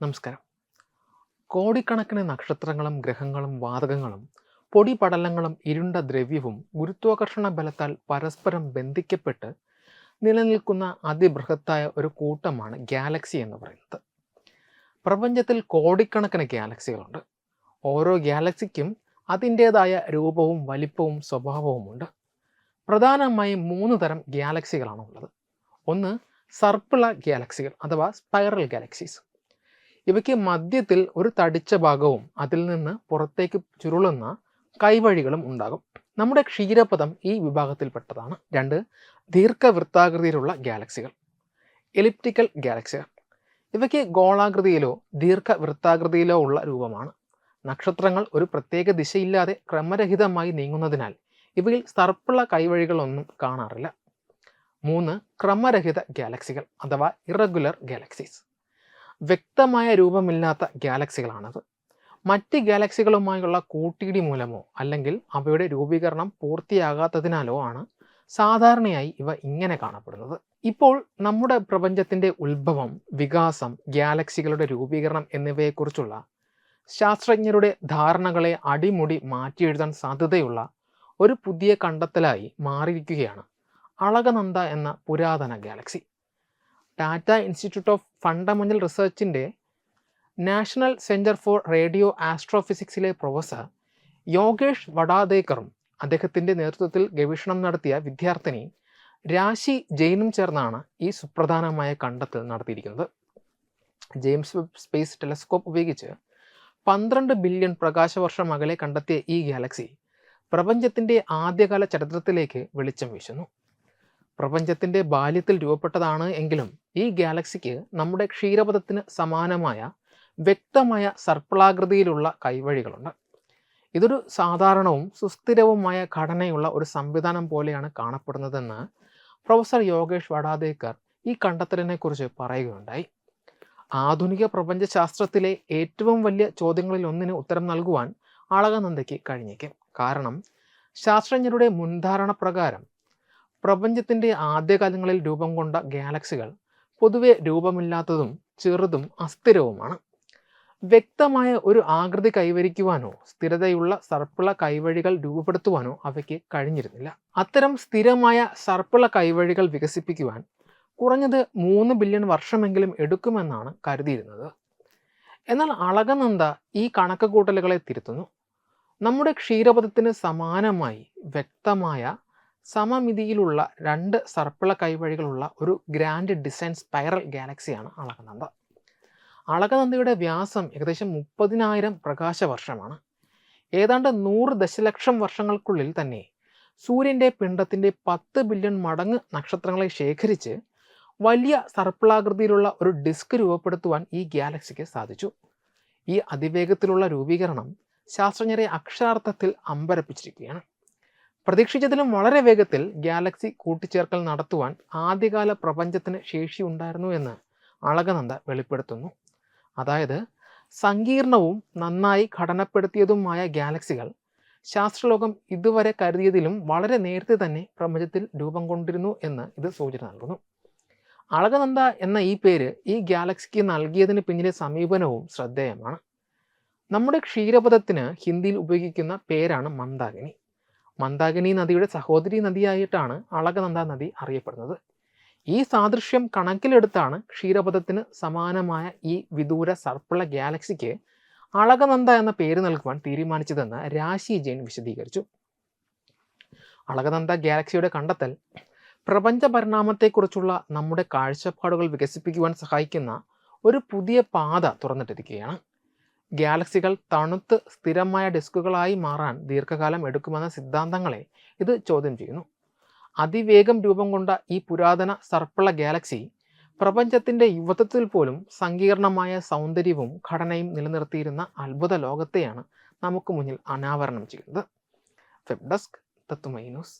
നമസ്കാരം. കോടിക്കണക്കിന് നക്ഷത്രങ്ങളും ഗ്രഹങ്ങളും വാതകങ്ങളും പൊടിപടലങ്ങളും ഇരുണ്ട ദ്രവ്യവും ഗുരുത്വാകർഷണ ബലത്താൽ പരസ്പരം ബന്ധിക്കപ്പെട്ട് നിലനിൽക്കുന്ന അതിബൃഹത്തായ ഒരു കൂട്ടമാണ് ഗാലക്സി എന്ന് പറയുന്നത്. പ്രപഞ്ചത്തിൽ കോടിക്കണക്കിന് ഗാലക്സികളുണ്ട്. ഓരോ ഗാലക്സിക്കും അതിന്റേതായ രൂപവും വലിപ്പവും സ്വഭാവവുമുണ്ട്. പ്രധാനമായും മൂന്ന് തരം ഗാലക്സികളാണ് ഉള്ളത് ഒന്ന് സർപ്പിള ഗാലക്സികൾ അഥവാ സ്പൈറൽ ഗാലക്സീസ്. ഇവയ്ക്ക് മധ്യത്തിൽ ഒരു തടിച്ച ഭാഗവും അതിൽ നിന്ന് പുറത്തേക്ക് ചുരുളുന്ന കൈവഴികളും ഉണ്ടാകും. നമ്മുടെ ക്ഷീരപഥം ഈ വിഭാഗത്തിൽപ്പെട്ടതാണ്. രണ്ട് ദീർഘവൃത്താകൃതിയിലുള്ള ഗാലക്സികൾ. എലിപ്റ്റിക്കൽ ഗാലക്സികൾ. ഇവയ്ക്ക് ഗോളാകൃതിയിലോ ദീർഘവൃത്താകൃതിയിലോ ഉള്ള രൂപമാണ്. നക്ഷത്രങ്ങൾ ഒരു പ്രത്യേക ദിശയില്ലാതെ ക്രമരഹിതമായി നീങ്ങുന്നതിനാൽ ഇവയിൽ സർപ്പിള കൈവഴികളൊന്നും കാണാറില്ല. മൂന്ന് ക്രമരഹിത ഗാലക്സികൾ അഥവാ ഇറഗുലർ ഗാലക്സീസ്. വ്യക്തമായ രൂപമില്ലാത്ത ഗാലക്സികളാണത്. മറ്റ് ഗാലക്സികളുമായുള്ള കൂട്ടിയിടി മൂലമോ അല്ലെങ്കിൽ അവയുടെ രൂപീകരണം പൂർത്തിയാകാത്തതിനാലോ ആണ് സാധാരണയായി ഇവ ഇങ്ങനെ കാണപ്പെടുന്നത്. ഇപ്പോൾ നമ്മുടെ പ്രപഞ്ചത്തിന്റെ ഉത്ഭവം വികാസം ഗാലക്സികളുടെ രൂപീകരണം എന്നിവയെക്കുറിച്ചുള്ള ശാസ്ത്രജ്ഞരുടെ ധാരണകളെ അടിമുടി മാറ്റിയെഴുതാൻ സാധ്യതയുള്ള ഒരു പുതിയ കണ്ടെത്തലായി മാറിയിരിക്കുകയാണ് അളകനന്ദ എന്ന പുരാതന galaxy. Tata institute of fundamental റിസർച്ചിന്റെ national centre for radio ആസ്ട്രോഫിസിക്സിലെ പ്രൊഫസർ യോഗേഷ് വടാദേക്കറും അദ്ദേഹത്തിന്റെ നേതൃത്വത്തിൽ ഗവേഷണം നടത്തിയ വിദ്യാർത്ഥിനി രാശി ജെയിനും ചേർന്നാണ് ഈ സുപ്രധാനമായ കണ്ടെത്തൽ നടത്തിയിരിക്കുന്നത്. ജെയിംസ് വെബ് സ്പേസ് ടെലസ്കോപ്പ് ഉപയോഗിച്ച് പന്ത്രണ്ട് ബില്യൺ പ്രകാശവർഷം അകലെ കണ്ടെത്തിയ ഈ ഗാലക്സി പ്രപഞ്ചത്തിന്റെ ആദ്യകാല ചരിത്രത്തിലേക്ക് വെളിച്ചം വീശുന്നു. പ്രപഞ്ചത്തിന്റെ ബാല്യത്തിൽ രൂപപ്പെട്ടതാണ് എങ്കിലും ഈ ഗാലക്സിക്ക് നമ്മുടെ ക്ഷീരപഥത്തിന് സമാനമായ വ്യക്തമായ സർപ്പിളാകൃതിയിലുള്ള കൈവഴികളുണ്ട്. ഇതൊരു സാധാരണവും സുസ്ഥിരവുമായ ഘടനയുള്ള ഒരു സംവിധാനം പോലെയാണ് കാണപ്പെടുന്നതെന്ന് പ്രൊഫസർ യോഗേഷ് വടാദേക്കർ ഈ കണ്ടെത്തലിനെക്കുറിച്ച് പറയുകയുണ്ടായി. ആധുനിക പ്രപഞ്ചശാസ്ത്രത്തിലെ ഏറ്റവും വലിയ ചോദ്യങ്ങളിൽ ഒന്നിന് ഉത്തരം നൽകുവാൻ അളകനന്ദയ്ക്ക് കഴിഞ്ഞേക്കും. കാരണം ശാസ്ത്രജ്ഞരുടെ മുൻധാരണ പ്രകാരം പ്രപഞ്ചത്തിന്റെ ആദ്യകാലങ്ങളിൽ രൂപം കൊണ്ട ഗാലക്സികൾ പൊതുവെ രൂപമില്ലാത്തതും ചെറുതും അസ്ഥിരവുമാണ്. വ്യക്തമായ ഒരു ആകൃതി കൈവരിക്കുവാനോ സ്ഥിരതയുള്ള സർപ്പിള കൈവഴികൾ രൂപപ്പെടുത്തുവാനോ അവയ്ക്ക് കഴിഞ്ഞിരുന്നില്ല. അത്തരം സ്ഥിരമായ സർപ്പിള കൈവഴികൾ വികസിപ്പിക്കുവാൻ കുറഞ്ഞത് മൂന്ന് ബില്യൺ വർഷമെങ്കിലും എടുക്കുമെന്നാണ് കരുതിയിരുന്നത്. എന്നാൽ അളകനന്ദ ഈ കണക്ക് കൂട്ടലുകളെ തിരുത്തുന്നു. നമ്മുടെ ക്ഷീരപഥത്തിന് സമാനമായി വ്യക്തമായ സമമിതിയിലുള്ള രണ്ട് സർപ്പിള കൈവഴികളുള്ള ഒരു ഗ്രാൻഡ് ഡിസൈൻ സ്പൈറൽ ഗാലക്സിയാണ് അളകനന്ദ. അളകനന്ദയുടെ വ്യാസം ഏകദേശം മുപ്പതിനായിരം പ്രകാശവർഷമാണ്. ഏതാണ്ട് നൂറ് ദശലക്ഷം വർഷങ്ങൾക്കുള്ളിൽ തന്നെ സൂര്യന്റെ പിണ്ഡത്തിന്റെ പത്ത് ബില്യൺ മടങ്ങ് നക്ഷത്രങ്ങളെ ശേഖരിച്ച് വലിയ സർപ്പിളാകൃതിയിലുള്ള ഒരു ഡിസ്ക് രൂപപ്പെടുത്തുവാൻ ഈ ഗാലക്സിക്ക് സാധിച്ചു. ഈ അതിവേഗത്തിലുള്ള രൂപീകരണം ശാസ്ത്രജ്ഞരെ അക്ഷരാർത്ഥത്തിൽ അമ്പരപ്പിച്ചിരിക്കുകയാണ്. പ്രതീക്ഷിച്ചതിലും വളരെ വേഗത്തിൽ ഗാലക്സി കൂട്ടിച്ചേർക്കൽ നടത്തുവാൻ ആദ്യകാല പ്രപഞ്ചത്തിന് ശേഷിയുണ്ടായിരുന്നു എന്ന് അളകനന്ദ വെളിപ്പെടുത്തുന്നു. അതായത് സങ്കീർണവും നന്നായി ഘടനപ്പെടുത്തിയതുമായ ഗാലക്സികൾ ശാസ്ത്രലോകം ഇതുവരെ കരുതിയതിലും വളരെ നേരത്തെ തന്നെ പ്രപഞ്ചത്തിൽ രൂപം കൊണ്ടിരുന്നു എന്ന് ഇത് സൂചന നൽകുന്നു. അളകനന്ദ എന്ന ഈ പേര് ഈ ഗാലക്സിക്ക് നൽകിയതിന് പിന്നിലെ സമീപനവും ശ്രദ്ധേയമാണ്. നമ്മുടെ ക്ഷീരപഥത്തിന് ഹിന്ദിയിൽ ഉപയോഗിക്കുന്ന പേരാണ് മന്ദാകിനി. മന്ദാകിനി നദിയുടെ സഹോദരി നദിയായിട്ടാണ് അളകനന്ദ നദി അറിയപ്പെടുന്നത്. ഈ സാദൃശ്യം കണക്കിലെടുത്താണ് ക്ഷീരപഥത്തിന് സമാനമായ ഈ വിദൂര സർപ്പിള ഗാലക്സിക്ക് അളകനന്ദ എന്ന പേര് നൽകുവാൻ തീരുമാനിച്ചതെന്ന് രാശി ജെയിൻ വിശദീകരിച്ചു. അളകനന്ദ ഗാലക്സിയുടെ കണ്ടെത്തൽ പ്രപഞ്ച പരിണാമത്തെക്കുറിച്ചുള്ള നമ്മുടെ കാഴ്ചപ്പാടുകൾ വികസിപ്പിക്കുവാൻ സഹായിക്കുന്ന ഒരു പുതിയ പാത തുറന്നിട്ടിരിക്കുകയാണ്. ഗാലക്സികൾ തണുത്ത് സ്ഥിരമായ ഡിസ്കുകളായി മാറാൻ ദീർഘകാലം എടുക്കുമെന്ന സിദ്ധാന്തങ്ങളെ ഇത് ചോദ്യം ചെയ്യുന്നു. അതിവേഗം രൂപം കൊണ്ട ഈ പുരാതന സർപ്പള ഗാലക്സി പ്രപഞ്ചത്തിന്റെ യുവത്വത്തിൽ പോലും സങ്കീർണമായ സൗന്ദര്യവും ഘടനയും നിലനിർത്തിയിരുന്ന അത്ഭുത ലോകത്തെയാണ് നമുക്ക് മുന്നിൽ അനാവരണം ചെയ്യുന്നത്. വെബ് ഡെസ്ക് തത്തുമൈ ന്യൂസ്